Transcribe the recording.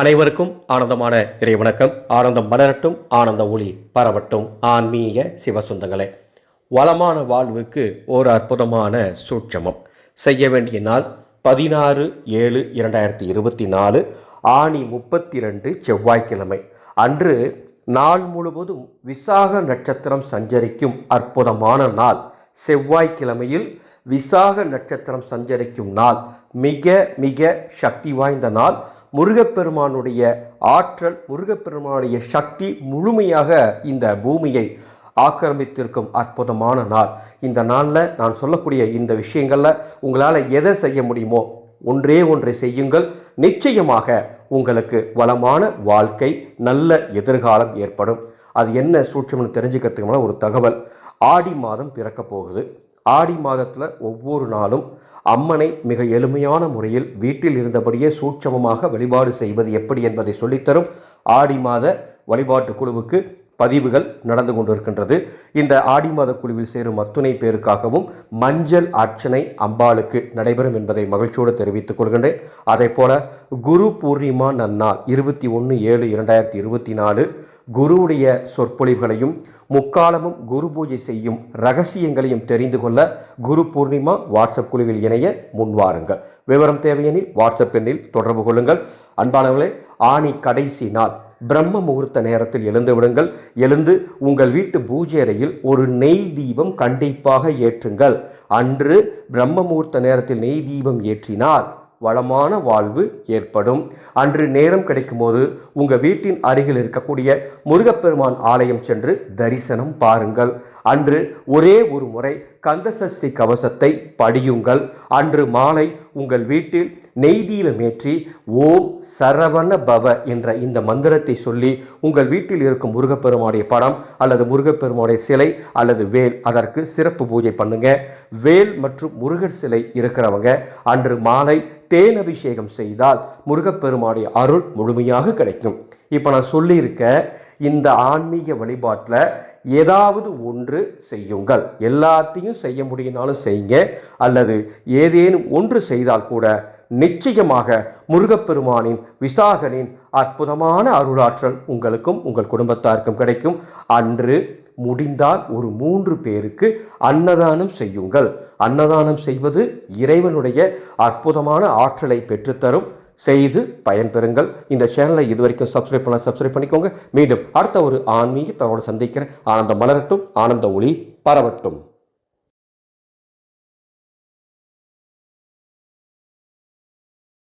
அனைவருக்கும் ஆனந்தமான இறைவணக்கம் ஆனந்தம் மலரட்டும் ஆனந்த ஒளி பரவட்டும். ஆன்மீக சிவசுந்தங்களே வளமான வாழ்வுக்கு ஒரு அற்புதமான சூட்சமம். செய்ய வேண்டிய நாள் பதினாறு ஏழு இரண்டாயிரத்தி இருபத்தி நாலு ஆணி முப்பத்தி ரெண்டு செவ்வாய்க்கிழமை. அன்று நாள் முழுவதும் விசாக நட்சத்திரம் சஞ்சரிக்கும் அற்புதமான நாள். செவ்வாய்க்கிழமையில் விசாக நட்சத்திரம் சஞ்சரிக்கும் நாள். மிக மிக சக்தி வாய்ந்த நாள். முருகப்பெருமானுடைய ஆற்றல் முருகப்பெருமானுடைய சக்தி முழுமையாக இந்த பூமியை ஆக்கிரமித்திருக்கும் அற்புதமான நாள். இந்த நாளில் நான் சொல்லக்கூடிய இந்த விஷயங்களில் உங்களால் எதை செய்ய முடியுமோ ஒன்றே ஒன்றை செய்யுங்கள். நிச்சயமாக உங்களுக்கு வளமான வாழ்க்கை நல்ல எதிர்காலம் ஏற்படும். அது என்ன சூட்சம்னு தெரிஞ்சுக்கிறதுக்கு ஒரு தகவல். ஆடி மாதம் பிறக்க போகுது. ஆடி மாதத்தில் ஒவ்வொரு நாளும் அம்மனை மிக எளிமையான முறையில் வீட்டில் இருந்தபடியே சூட்சமமாக வழிபாடு செய்வது எப்படி என்பதை சொல்லித்தரும் ஆடி மாத வழிபாட்டு குழுவுக்கு பதிவுகள் நடந்து கொண்டிருக்கின்றது. இந்த ஆடி மாத குழுவில் சேரும் அத்துணை பேருக்காகவும் மஞ்சள் அர்ச்சனை அம்பாளுக்கு நடைபெறும் என்பதை மகிழ்ச்சியோடு தெரிவித்துக் கொள்கின்றேன். அதே போல குரு பூர்ணிமா நன்னாள் இருபத்தி ஒன்று ஏழு இரண்டாயிரத்தி இருபத்தி நாலு குருவுடைய சொற்பொழிவுகளையும் முக்காலமும் குரு பூஜை செய்யும் ரகசியங்களையும் தெரிந்து கொள்ள குரு பூர்ணிமா வாட்ஸ்அப் குழுவில் இணைய முன்வாருங்கள் விவரம் தேவையெனில் வாட்ஸ்அப் எண்ணில் தொடர்பு கொள்ளுங்கள். அன்பானவர்களே ஆணி கடைசி நாள். பிரம்ம முகூர்த்த நேரத்தில் எழுந்து விடுங்கள். எழுந்து உங்கள் வீட்டு பூஜை அறையில் ஒரு நெய் தீபம் கண்டிப்பாக ஏற்றுங்கள். அன்று பிரம்ம முகூர்த்த நேரத்தில் நெய் தீபம் ஏற்றினால் வளமான வாழ்வு ஏற்படும். அன்று நேரம் கிடைக்கும்போது உங்கள் வீட்டின் அருகில் இருக்கக்கூடிய முருகப்பெருமான் ஆலயம் சென்று தரிசனம் பாருங்கள். அன்று ஒரே ஒரு முறை கந்தசஷ்டி கவசத்தை படியுங்கள். அன்று மாலை உங்கள் வீட்டில் நெய்தீபமேற்றி ஓம் சரவண பவ என்ற இந்த மந்திரத்தை சொல்லி உங்கள் வீட்டில் இருக்கும் முருகப்பெருமானுடைய படம் அல்லது முருகப்பெருமானுடைய சிலை அல்லது வேல் அதற்கு சிறப்பு பூஜை பண்ணுங்க. வேல் மற்றும் முருகர் சிலை இருக்கிறவங்க அன்று மாலை தேன் அபிஷேகம் செய்தால் முருகப்பெருமானுடைய அருள் முழுமையாக கிடைக்கும். இப்போ நான் சொல்லியிருக்க இந்த ஆன்மீக வழிபாட்டில் ஏதாவது ஒன்று செய்யுங்கள். எல்லாத்தையும் செய்ய முடியினாலும் செய்யுங்க. அல்லது ஏதேனும் ஒன்று செய்தால் கூட நிச்சயமாக முருகப்பெருமானின் விசாகனின் அற்புதமான அருளாற்றல் உங்களுக்கும் உங்கள் குடும்பத்தாருக்கும் கிடைக்கும். அன்று முடிந்தால் ஒரு மூன்று பேருக்கு அன்னதானம் செய்யுங்கள். அன்னதானம் செய்வது இறைவனுடைய அற்புதமான ஆற்றலை பெற்றுத்தரும். செய்து பயன்பெறுங்கள். இந்த சேனலை இதுவரைக்கும் சப்ஸ்கிரைப் பண்ண சப்ஸ்கிரைப் பண்ணிக்கோங்க. மீண்டும் அடுத்த ஒரு ஆன்மீக சந்திக்கிறேன். ஆனந்தம் மலரட்டும் ஆனந்த ஒளி பரவட்டும்.